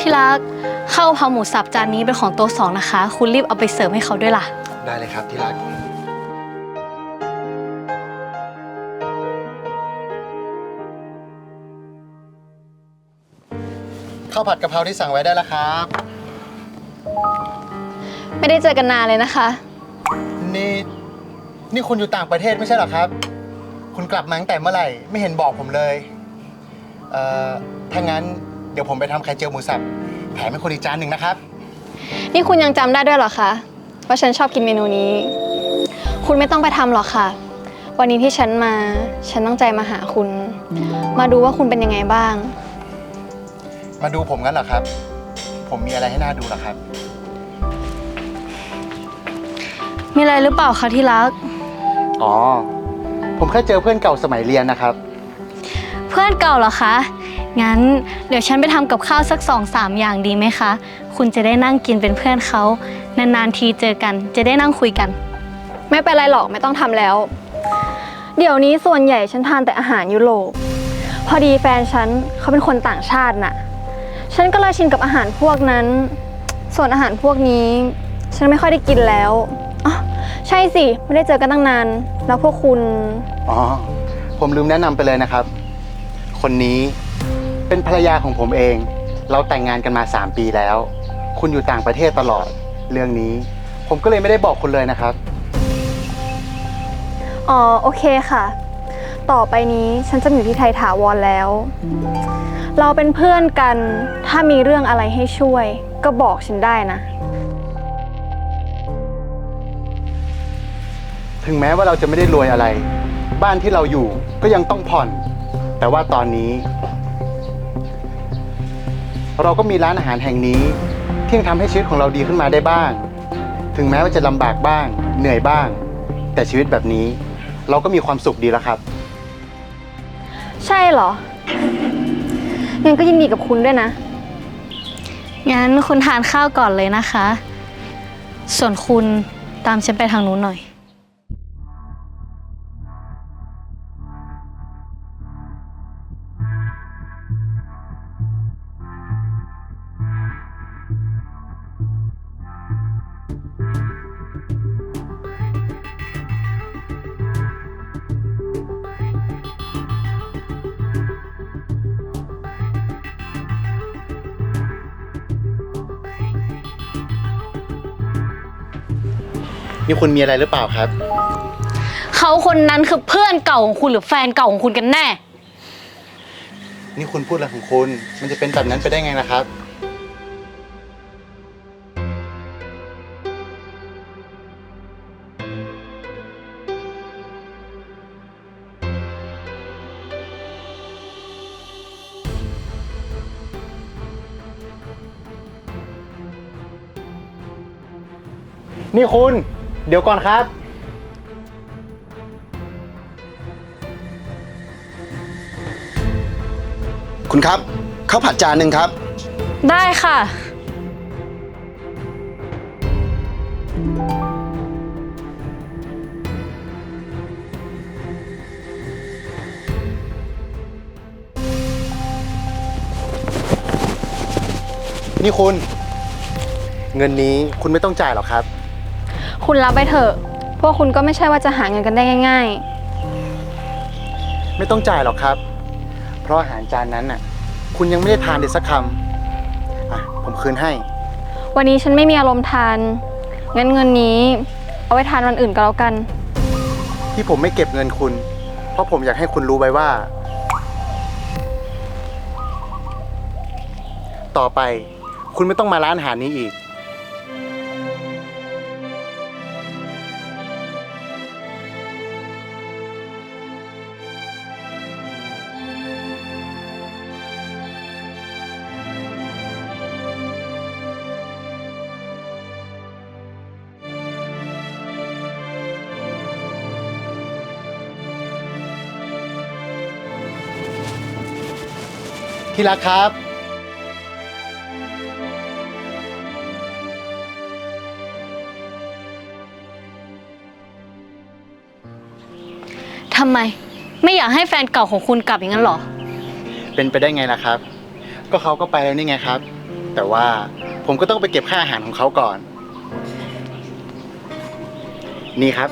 ที่รักข้าวกะเพราหมูสับจานนี้เป็นของโต๊ะสองนะคะ คุณรีบเอาไปเสิร์ฟให้เขาด้วยล่ะ ได้เลยครับที่รัก ข้าวผัดกะเพราที่สั่งไว้ได้แล้วครับ ไม่ได้เจอกันนานเลยนะคะ นี่นี่คุณอยู่ต่างประเทศไม่ใช่เหรอครับ คุณกลับมาตั้งแต่เมื่อไหร่ ไม่เห็นบอกผมเลย เอ่อถ้างั้น เดี๋ยวผมไปทำไข่เจียวหมูสับแถมให้คุณอีกจานหนึ่งนะครับ นี่คุณยังจำได้ด้วยเหรอคะว่าฉันชอบกินเมนูนี้ คุณไม่ต้องไปทำหรอกค่ะ วันนี้ที่ฉันมา ฉันตั้งใจมาหาคุณ มาดูว่าคุณเป็นยังไงบ้าง มาดูผมงั้นเหรอครับ ผมมีอะไรให้น่าดูเหรอครับ มีอะไรหรือเปล่าคะที่รัก อ๋อ ผมแค่เจอเพื่อนเก่าสมัยเรียนนะครับ เพื่อนเก่าเหรอคะ งั้นเดี๋ยวฉันไปทำกับข้าวสักสองสามอย่างดีไหมคะ คุณจะได้นั่งกินเป็นเพื่อนเขา นานๆทีเจอกัน จะได้นั่งคุยกัน ไม่เป็นไรหรอกไม่ต้องทำแล้ว เดี๋ยวนี้ส่วนใหญ่ฉันทานแต่อาหารยุโรป พอดีแฟนฉันเขาเป็นคนต่างชาติน่ะ ฉันก็เลยชินกับอาหารพวกนั้น ส่วนอาหารพวกนี้ ฉันไม่ค่อยได้กินแล้วอ๋อใช่สิไม่ได้เจอกันตั้งนาน แล้วพวกคุณ อ๋อ ผมลืมแนะนำไปเลยนะครับ คนนี้ เป็นภรรยาของผมเอง เราแต่งงานกันมา 3 ปีแล้ว คุณอยู่ต่างประเทศตลอดเรื่องนี้ ผมก็เลยไม่ได้บอกคุณเลยนะครับ อ๋อโอเคค่ะ ต่อไปนี้ฉันจะมาอยู่ที่ไทยถาวรแล้ว เราเป็นเพื่อนกันถ้ามีเรื่องอะไรให้ช่วย ก็บอกฉันได้นะ ถึงแม้ว่าเราจะไม่ได้รวยอะไร บ้านที่เราอยู่ก็ยังต้องผ่อน แต่ว่าตอนนี้ เราก็มีร้านอาหารแห่งนี้ที่ยังทำให้ชีวิตของเราดีขึ้นมาได้บ้าง ถึงแม้ว่าจะลำบากบ้าง เหนื่อยบ้าง แต่ชีวิตแบบนี้ เราก็มีความสุขดีแล้วครับ ใช่เหรอ งั้นก็ยินดีกับคุณด้วยนะ งั้นคุณทานข้าวก่อนเลยนะคะ ส่วนคุณตามฉันไปทางนู้นหน่อย นี่คุณมีอะไรหรือเปล่าครับ เขาคนนั้นคือเพื่อนเก่าของคุณหรือแฟนเก่าของคุณกันแน่ นี่คุณพูดอะไรของคุณ มันจะเป็นแบบนั้นไปได้ไงนะครับ นี่คุณ เดี๋ยวก่อนครับ คุณครับข้าวผัดจานหนึ่งครับ ได้ค่ะ นี่คุณ เงินนี้คุณไม่ต้องจ่ายหรอกครับ คุณรับไปเถอะ พวกคุณก็ไม่ใช่ว่าจะหาเงินกันได้ง่าย ไม่ต้องจ่ายหรอกครับ เพราะอาหารจานนั้นน่ะ คุณยังไม่ได้ทานเลยสักคำอะผมคืนให้ ๆ วันนี้ฉันไม่มีอารมณ์ทาน งั้นเงินนี้ เอาไว้ทานวันอื่นก็แล้วกัน ที่ผมไม่เก็บเงินคุณ เพราะผมอยากให้คุณรู้ไว้ว่า ต่อไป คุณไม่ต้องมาร้านอาหารนี้อีก ที่รักครับ ทำไม ไม่อยากให้แฟนเก่าของคุณกลับอย่างนั้นเหรอ เป็นไปได้ไงล่ะครับ ก็เขาก็ไปแล้วนี่ไงครับ แต่แต่ว่าผมก็ต้องไปเก็บค่าอาหารของเขาก่อน นี่ครับ